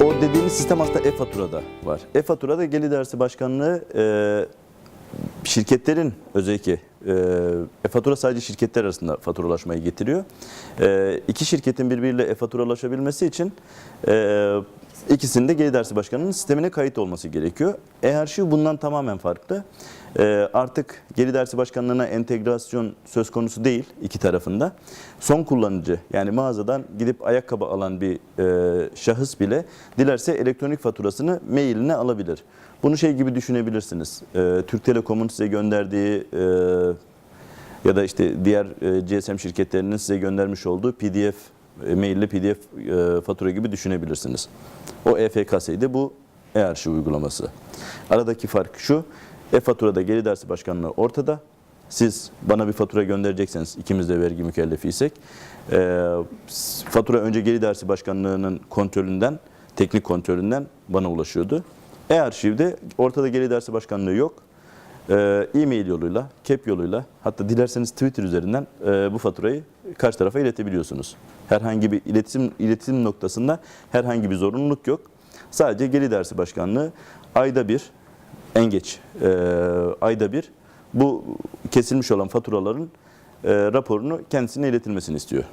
dediğimiz sistem aslında e-faturada var. E-faturada Gelir Dersi Başkanlığı e, şirketlerin özellikle e, e-fatura sadece şirketler arasında faturalaşmayı getiriyor. E, iki şirketin birbiriyle e-faturalaşabilmesi için e, ikisinin de Gelir Dersi Başkanı'nın sistemine kayıt olması gerekiyor. E-arşiv bundan tamamen farklı. E, artık Gelir Dersi Başkanlığı'na entegrasyon söz konusu değil iki tarafında. Son kullanıcı yani mağazadan gidip ayakkabı alan bir e, şahıs bile dilerse elektronik faturasını mailine alabilir. Bunu şey gibi düşünebilirsiniz. E, Türk Telekom'un size gönderdiği ya da işte diğer GSM şirketlerinin size göndermiş olduğu PDF, maille PDF e, fatura gibi düşünebilirsiniz. O EFKS'ydi, bu e-arşiv uygulaması. Aradaki fark şu, e-faturada Gelir Dersi Başkanlığı ortada. Siz bana bir fatura gönderecekseniz, ikimiz de vergi mükellefiysek, e, fatura önce Gelir Dersi Başkanlığı'nın kontrolünden, teknik kontrolünden bana ulaşıyordu. E-arşivde ortada Gelir Dersi Başkanlığı yok. Ee, e-mail yoluyla, CAP yoluyla hatta dilerseniz Twitter üzerinden e, bu faturayı karşı tarafa iletebiliyorsunuz. Herhangi bir iletişim iletişim noktasında herhangi bir zorunluluk yok. Sadece Geri Dersi Başkanlığı ayda bir, en geç e, ayda bir bu kesilmiş olan faturaların e, raporunu kendisine iletilmesini istiyor.